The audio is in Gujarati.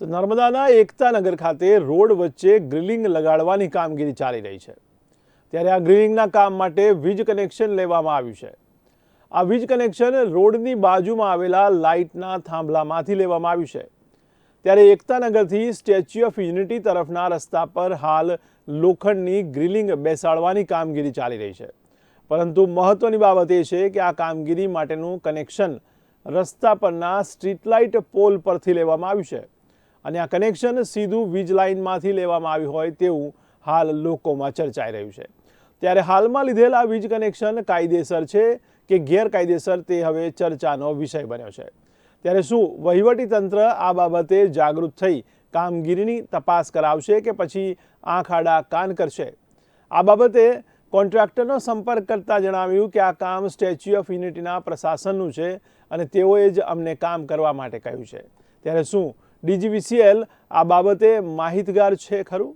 તો નર્મદાના એકતાનગર ખાતે રોડ વચ્ચે ગ્રિલિંગ લગાડવાની કામગીરી ચાલી રહી છે. ત્યારે આ ગ્રિલિંગના કામ માટે વીજ કનેક્શન લેવામાં આવ્યું છે. આ વીજ કનેક્શન રોડની બાજુમાં આવેલા લાઇટના થાંભલામાંથી લેવામાં આવ્યું છે. ત્યારે એકતાનગરથી સ્ટેચ્યુ ઓફ યુનિટી તરફના રસ્તા પર હાલ લોખંડની ગ્રિલિંગ બેસાડવાની કામગીરી ચાલી રહી છે. પરંતુ મહત્વની બાબત એ છે કે આ કામગીરી માટેનું કનેક્શન રસ્તા પરના સ્ટ્રીટ લાઇટ પોલ પરથી લેવામાં આવ્યું છે. અને આ કનેક્શન સીધું વીજ લાઇનમાંથી લેવામાં આવ્યું હોય તેવું હાલ લોકોમાં ચર્ચાઈ રહ્યું છે. ત્યારે હાલમાં લીધેલા વીજ કનેક્શન કાયદેસર છે કે ગેરકાયદેસર તે હવે ચર્ચાનો વિષય બન્યો છે. ત્યારે શું વહીવટી તંત્ર આ બાબતે જાગૃત થઈ કામગીરીની તપાસ કરાવશે કે પછી આંખ આડા કાન કરશે? આ બાબતે કોન્ટ્રાક્ટરનો સંપર્ક કરતાં જણાવ્યું કે આ કામ સ્ટેચ્યુ ઓફ યુનિટીના પ્રશાસનનું છે અને તેઓએ જ અમને કામ કરવા માટે કહ્યું છે. ત્યારે શું ડીજીવીસીએલ આ બાબતે માહિતગાર છે ખરું?